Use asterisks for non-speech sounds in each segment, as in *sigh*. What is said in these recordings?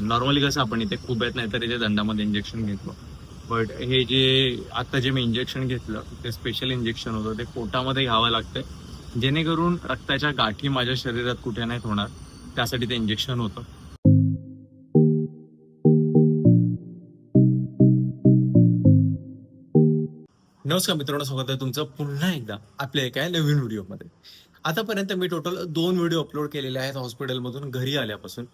Normally कसं आपण इथे खूप येत नाही तर इथे दंडामध्ये इंजेक्शन घेतो. बट हे जे आता जे मी इंजेक्शन घेतलं ते स्पेशल इंजेक्शन होतं ते पोटामध्ये घ्यावं लागतंय. जेणेकरून रक्ताच्या गाठी माझ्या शरीरात कुठे नाहीत होणार त्यासाठी ते इंजेक्शन होतं. नमस्कार मित्रांनो स्वागत आहे तुमचं पुन्हा एकदा आपल्या एका नवीन व्हिडिओमध्ये आतापर्यंत मी टोटल दोन व्हिडिओ अपलोड केलेले आहेत हॉस्पिटलमधून घरी आल्यापासून.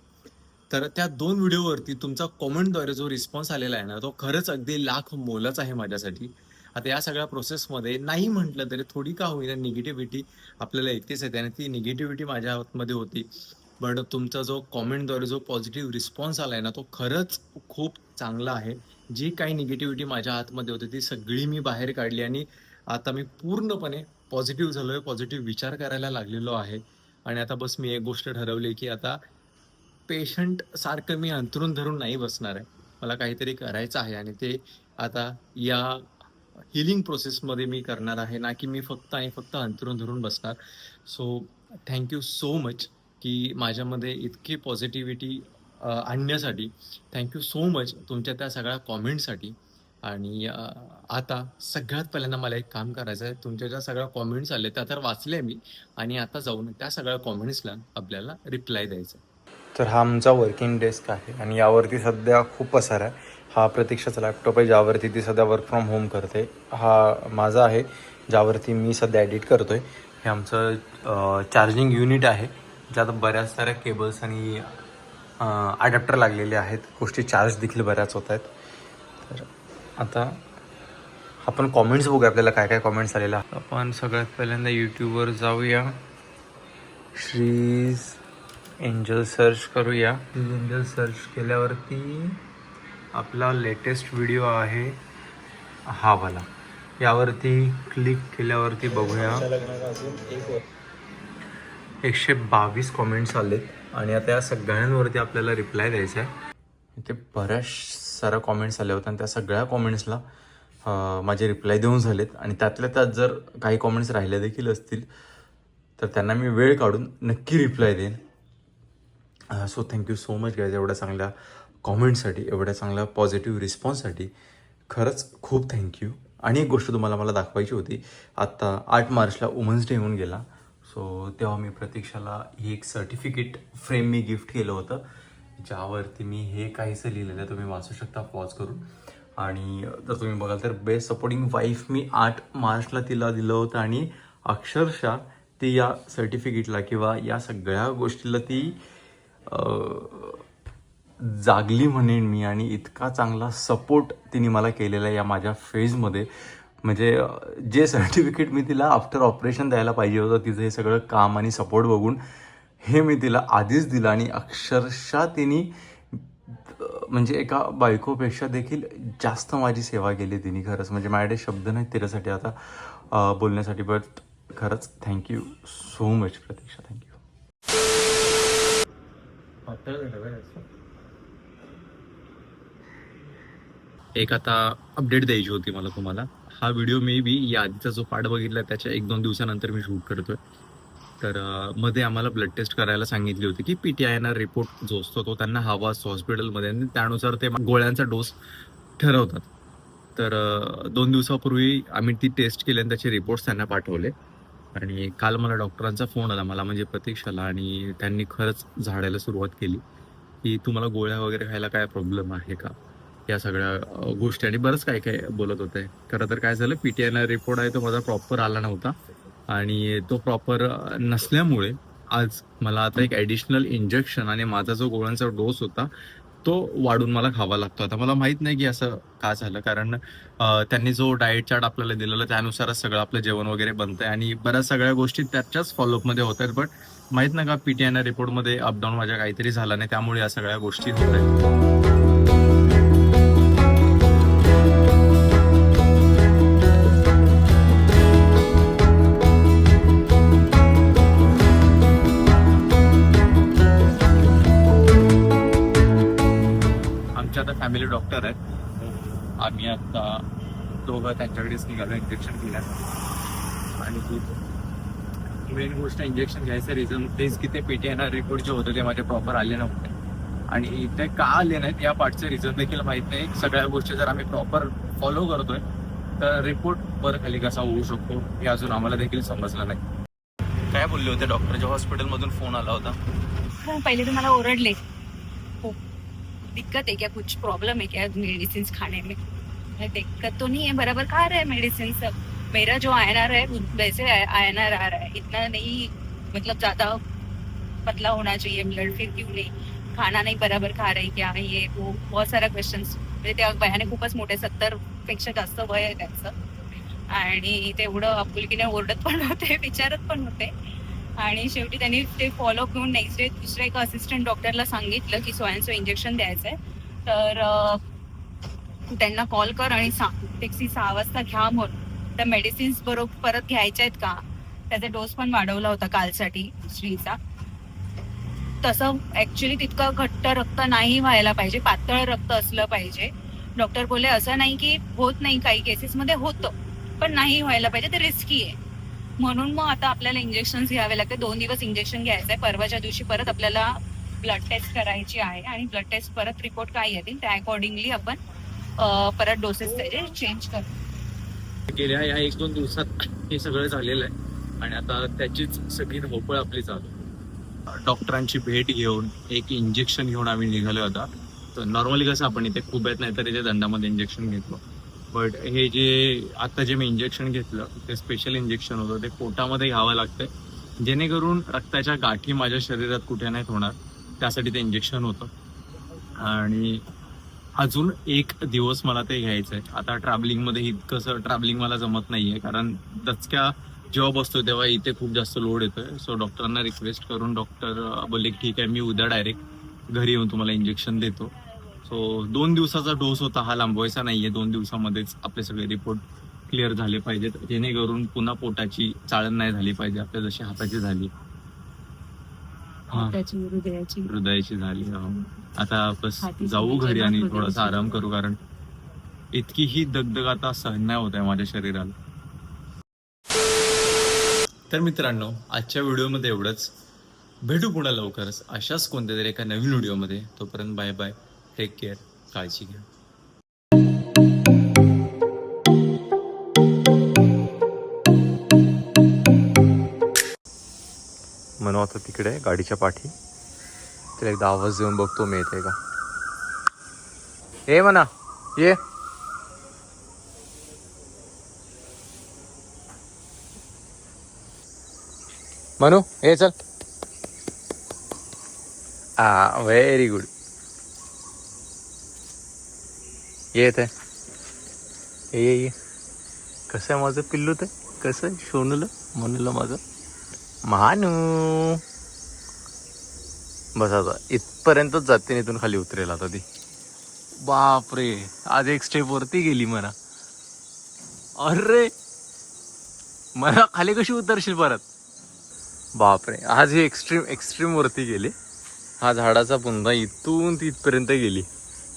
तर त्या दोन व्हिडिओवरती तुमचा कॉमेंटद्वारे जो रिस्पॉन्स आलेला आहे ना तो खरंच अगदी लाख मोलाचा आहे माझ्यासाठी. आता या सगळ्या प्रोसेसमध्ये नाही म्हटलं तरी थोडी का होईना निगेटिव्हिटी आपल्याला येतेच आहे आणि ती निगेटिव्हिटी माझ्या आतमध्ये होती. बट तुमचा जो कॉमेंटद्वारे जो पॉझिटिव्ह रिस्पॉन्स आला आहे ना तो खरंच खूप चांगला आहे. जी काही निगेटिव्हिटी माझ्या आतमध्ये होती ती सगळी मी बाहेर काढली आणि आता मी पूर्णपणे पॉझिटिव्ह झालो आहे पॉझिटिव्ह विचार करायला लागलेलो आहे. आणि आता बस मी एक गोष्ट ठरवली की आता पेशंट सारखं मी अंतरून धरून नाही बसणार आहे. मला काहीतरी करायचं आहे आणि ते आता या हिलिंग प्रोसेसमध्ये मी करणार आहे. ना की मी फक्त आणि फक्त अंतरून धरून बसणार. सो थँक्यू सो मच की माझ्यामध्ये इतकी पॉझिटिव्हिटी आणण्यासाठी. थँक्यू सो मच तुमच्या त्या सगळ्या कॉमेंटसाठी आणि आता सगळ्यात पहिल्यांदा मला एक काम करायचं आहे. तुमच्या ज्या सगळ्या कॉमेंट्स आले त्या तर वाचल्या मी. आणि आता जाऊन त्या सगळ्या कॉमेंट्सला आपल्याला रिप्लाय द्यायचं आहे. तर हा आमचा वर्किंग डेस्क आहे आणि यावरती सध्या खूप पसार आहे. हा प्रतीक्षाचा लॅपटॉप आहे ज्यावरती ती सध्या वर्क फ्रॉम होम करते. हा माझा आहे ज्यावरती मी सध्या एडिट करतो आहे हे आमचं चार्जिंग युनिट आहे. ज्यात बऱ्याच साऱ्या केबल्स आणि अडॅप्टर लागलेले आहेत. गोष्टी चार्ज देखील बऱ्याच होत आहेत. तर आता आपण कॉमेंट्स बघूया आपल्याला काय काय कॉमेंट्स आलेला आपण सगळ्यात पहिल्यांदा यूट्यूबवर जाऊया. श्रीज एंजल सर्च करूया. एंजल सर्च केल्यावरती आपला लेटेस्ट व्हिडिओ आहे हा वाला. यावरती क्लिक केल्यावरती बघूया. एकशे बावीस कॉमेंट्स आलेत आणि आता या सगळ्यांवरती आपल्याला रिप्लाय द्यायचा आहे इथे बऱ्याच साऱ्या कॉमेंट्स आल्या होत्या आणि त्या सगळ्या कॉमेंट्सला माझे रिप्लाय देऊन झालेत. आणि त्यातल्या त्यात जर काही कॉमेंट्स राहिले देखील असतील तर त्यांना मी वेळ काढून नक्की रिप्लाय देईन. So thank you so much guys एवढ्या चांगल्या कॉमेंटसाठी एवढ्या चांगल्या पॉझिटिव्ह रिस्पॉन्ससाठी खरंच खूप थँक्यू आणि एक गोष्ट तुम्हाला मला दाखवायची होती. आत्ता आठ मार्चला वुमन्स डे येऊन गेला. सो तेव्हा मी प्रतीक्षाला ही एक सर्टिफिकेट फ्रेम मी गिफ्ट केलं होतं. ज्यावरती मी हे काहीसं लिहिलेलं आहे तुम्ही वाचू शकता पॉज करून. आणि जर तुम्ही बघाल तर बेस्ट सपोर्टिंग वाईफ मी आठ मार्चला तिला दिलं होतं. आणि अक्षरशः ती या सर्टिफिकेटला किंवा या सगळ्या गोष्टीला ती जागली म्हणेन मी आणि इतका चांगला सपोर्ट तिने मला केलेला आहे या माझ्या फेजमध्ये म्हणजे जे सर्टिफिकेट मी तिला आफ्टर ऑपरेशन द्यायला पाहिजे होतं तिचं हे सगळं काम आणि सपोर्ट बघून हे मी तिला आधीच दिलं आणि अक्षरशः तिने म्हणजे एका बायकोपेक्षा देखील जास्त माझी सेवा केली तिने खरंच. म्हणजे माझ्याकडे शब्द नाही तिच्यासाठी आता बोलण्यासाठी बट खरंच thank you so much Pratiksha. Thank you एक आता अपडेट द्यायची होती मला तुम्हाला. हा व्हिडिओ मे बी या आधीचा जो पार्ट बघितला त्याच्या एक दोन दिवसानंतर मी शूट करतोय. तर मध्ये आम्हाला ब्लड टेस्ट करायला सांगितली होती की पी टी आय ना रिपोर्ट जो असतो तो त्यांना हवा असतो हॉस्पिटलमध्ये आणि त्यानुसार ते गोळ्यांचा डोस ठरवतात. तर दोन दिवसापूर्वी आम्ही ती टेस्ट केली आणि त्याचे रिपोर्ट्स त्यांना पाठवले. आणि काल मला डॉक्टरांचा फोन आला मला म्हणजे प्रतीक्षाला आणि त्यांनी खरंच झाडायला सुरुवात केली की तुम्हाला गोळ्या वगैरे खायला काय प्रॉब्लेम आहे का? या सगळ्या गोष्टी. आणि बरंच काय काय बोलत होते. खरं तर काय झालं पी टी आयला रिपोर्ट आहे तो माझा प्रॉपर आला नव्हता. आणि तो प्रॉपर नसल्यामुळे आज मला आता एक ॲडिशनल इंजेक्शन आणि माझा जो गोळ्यांचा डोस होता तो वाढून मला खावा लागतो. आता मला माहीत नाही की असं का झालं. कारण त्यांनी जो डाएट चार्ट आपल्याला दिलेला त्यानुसारच सगळं आपलं जेवण वगैरे बनतंय. आणि बऱ्याच सगळ्या गोष्टी त्याच्याच फॉलोअपमध्ये होत आहेत. बट माहीत नाही का पीटीआयना रिपोर्टमध्ये अपडाऊन माझ्या काहीतरी झालं नाही. त्यामुळे या सगळ्या गोष्टी होत आहेत. आमच्या आता फॅमिली डॉक्टर आहेत. आम्ही आता दोघं त्यांच्याकडेच निघालो इंजेक्शन घेण्यासाठी आणि मेन गोष्ट इंजेक्शन घ्यायचं रिझन तेच की ते पेटी येणार रिपोर्ट जे होते ते माझे प्रॉपर आले नव्हते. आणि ते का आले नाहीत या पार्टचे रिझन देखील माहीत नाही. सगळ्या गोष्टी जर आम्ही प्रॉपर फॉलो करतोय तर रिपोर्ट वर खाली कसा होऊ शकतो हे अजून आम्हाला देखील समजलं नाही. काय बोलले होते डॉक्टरच्या हॉस्पिटलमधून फोन आला होता. पहिले तुम्हाला ओरडले. दिक्कत है क्या? कुछ प्रॉब्लम है क्या मेडिसिन खाने में? दिक्कत तो नहीं है बराबर खा रहे हैं मेडिसिन सब। मेरा जो आयनार है वैसे आयनार आ रहा है। इतना नहीं मतलब ज्यादा पतला होना चाहिए ब्लड फिर क्यों नहीं? खाना नाही बराबर खा रही क्या? ये वो बहुत सारा क्वेश्चन म्हणजे त्या वयाने खूपच मोठे सत्तरपेक्षा जास्त वय आहे त्यांचं. आणि तेवढं आपुलकीने ओरडत पण होते *laughs* विचारत पण होते. आणि शेवटी त्यांनी ते फॉलो घेऊन नेक्स्ट डे दुसऱ्या एका असिस्टंट डॉक्टरला सांगितलं की सोयांचं इंजेक्शन द्यायचं आहे तर त्यांना कॉल कर आणि सांग टॅक्सी सहा वाजता घ्या म्हणून त्या मेडिसिन्स बरोबर परत घ्यायच्या आहेत का? त्याचा डोस पण वाढवला होता कालसाठी श्रीचा. तसं ऍक्च्युली तितकं घट्ट रक्त नाही व्हायला पाहिजे पातळ रक्त असलं पाहिजे. डॉक्टर बोलले असं नाही की होत नाही काही केसेसमध्ये होतं पण नाही व्हायला पाहिजे ते रिस्की आहे. म्हणून मग आता आपल्याला इंजेक्शन घ्यावे लागते. दोन दिवस इंजेक्शन घ्यायचं आहे परवाच्या दिवशी परत आपल्याला ब्लड टेस्ट करायची आहे आणि ब्लड टेस्ट परत रिपोर्ट काय येतील त्या अकॉर्डिंगली आपण परत डोसेस त्याचे चेंज करू गेल्या या एक दोन दिवसात हे सगळं झालेलं आहे. आणि आता त्याचीच सगळी धावपळ आपली चालू. डॉक्टरांची भेट घेऊन एक इंजेक्शन घेऊन आम्ही निघालो होता तर नॉर्मली कसं आपण इथे खूप आहेत नाही तर इथे दंडामध्ये इंजेक्शन घेतो. बट हे जे आता जे मी इंजेक्शन घेतलं ते स्पेशल इंजेक्शन होतं ते पोटामध्ये घ्यावं लागतंय. जेणेकरून रक्ताच्या गाठी माझ्या शरीरात कुठे नाहीत होणार त्यासाठी ते इंजेक्शन होतं. आणि अजून एक दिवस मला ते घ्यायचं आहे आता ट्रॅव्हलिंगमध्ये इतकंसं ट्रॅव्हलिंग मला जमत नाही आहे कारण दचक्या जेव्हा बसतो तेव्हा इथे खूप जास्त लोड येतोय. सो डॉक्टरांना रिक्वेस्ट करून डॉक्टर बोलले ठीक आहे मी उद्या डायरेक्ट घरी येऊन तुम्हाला इंजेक्शन देतो. सो दोन दिवसाचा डोस होता हा लांबवायचा नाहीये. दोन दिवसामध्येच आपले सगळे रिपोर्ट क्लिअर झाले पाहिजेत. जेणेकरून पुन्हा पोटाची चाळण नाही झाली पाहिजे. आपल्या जशी हाताची झाली. हृदयाची. हृदयाची झाली हा. आता बस जाऊ झाली, घरी आणि थोडासा आराम. करू कारण इतकी ही दगदग आता सहन नाही होत आहे माझ्या शरीराला. तर मित्रांनो आजच्या व्हिडिओमध्ये एवढंच. भेटू पुन्हा लवकरच. अशाच कोणत्या तरी एका नवीन व्हिडिओमध्ये. तोपर्यंत बाय बाय. टेक केअर काळजी घ्या म्हणू आता तिकडे गाडीच्या पाठी. तिला एकदा आवाज़ देऊन बघतो मी येते का. ए म्हणा ये. म्हणू ये चल. आ व्हेरी गुड येत आहे ये ये कसं आहे माझं पिल्लू ते? कसं आहे? म्हणलं माझं. मानू बस आता इथपर्यंतच जाते इथून खाली उतरेल आता ती. बापरे आज एक स्टेप वरती गेली म्हणा. अरे! मला खाली कशी उतरशील परत? बापरे आज ही एक्स्ट्रीम एक्स्ट्रीम वरती गेली. हा झाडाचा पुन्हा इथून ती इथपर्यंत गेली.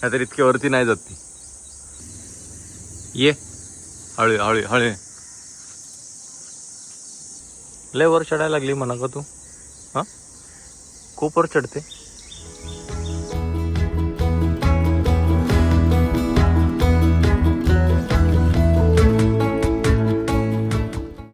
नाहीतर इतक्या वरती नाही जात ती. ये. हळू हळू हळू. लय वर चढायला लागली म्हणा का तू. हा? खूप वर चढते.